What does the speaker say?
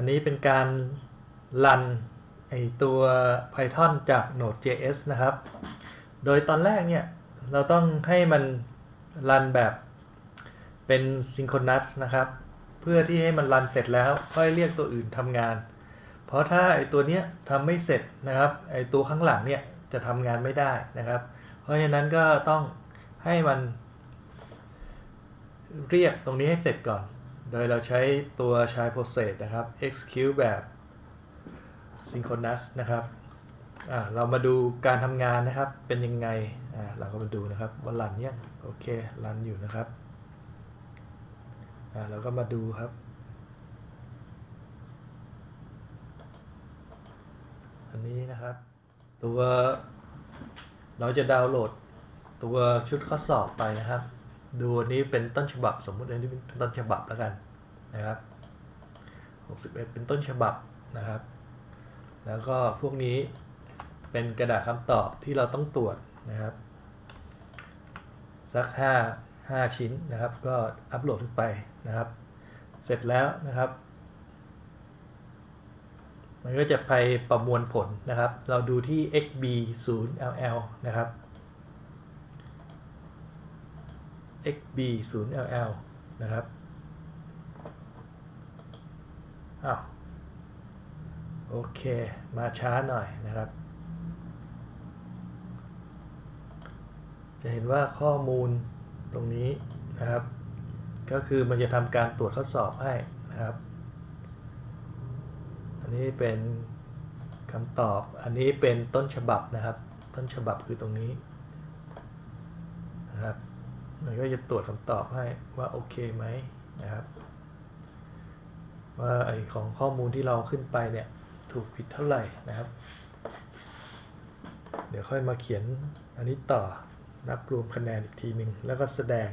อันนี้เป็นการรันไอตัว Python จาก Node.js นะครับ โดยตอนแรกเนี่ย เราต้องให้มันรันแบบเป็น synchronous นะครับ เพื่อที่ให้มันรันเสร็จแล้วค่อยเรียกตัวอื่นทำงาน เพราะถ้าไอตัวเนี้ยทำไม่เสร็จนะครับไอตัวข้างหลังเนี่ยจะทำงานไม่ได้นะครับ เพราะฉะนั้นก็ต้องให้มันเรียกตรงนี้ให้เสร็จก่อน โดยเราใช้ตัว child process นะครับ execute แบบ synchronous นะครับเรามาดูการทำงานนะครับเป็นยังไงเราก็มาดูนะครับว่ารันเนี่ยโอเครันอยู่นะครับเราก็มาดูครับ อันนี้นะครับ ตัวเราจะดาวน์โหลดตัวชุดข้อสอบไปนะครับ ดูอันนี้เป็นต้นฉบับสมมุติอันนี้เป็นต้นฉบับแล้วกันนะครับ61 เป็นต้นฉบับนะครับ แล้วก็พวกนี้เป็นกระดาษคำตอบที่เราต้องตรวจนะครับ สัก 5 5 ชิ้นนะครับ ก็อัปโหลดขึ้นไปนะครับ เสร็จแล้วนะครับ มันก็จะไปประมวลผลนะครับ เราดูที่ xb 0 ll นะครับ xb 0 ll นะครับอ้าวโอเค มาช้าหน่อยนะครับ จะเห็นว่าข้อมูลตรงนี้นะครับ ก็คือมันจะทำการตรวจข้อสอบให้นะครับ อันนี้เป็นคำตอบ อันนี้เป็นต้นฉบับนะครับ ต้นฉบับคือตรงนี้ มันก็จะตรวจคำตอบให้ว่าโอเคไหมนะครับ ว่าไอของข้อมูลที่เราขึ้นไปเนี่ยถูกผิดเท่าไหร่นะครับ เดี๋ยวค่อยมาเขียนอันนี้ต่อนับรวมคะแนนอีกทีหนึ่งแล้วก็แสดง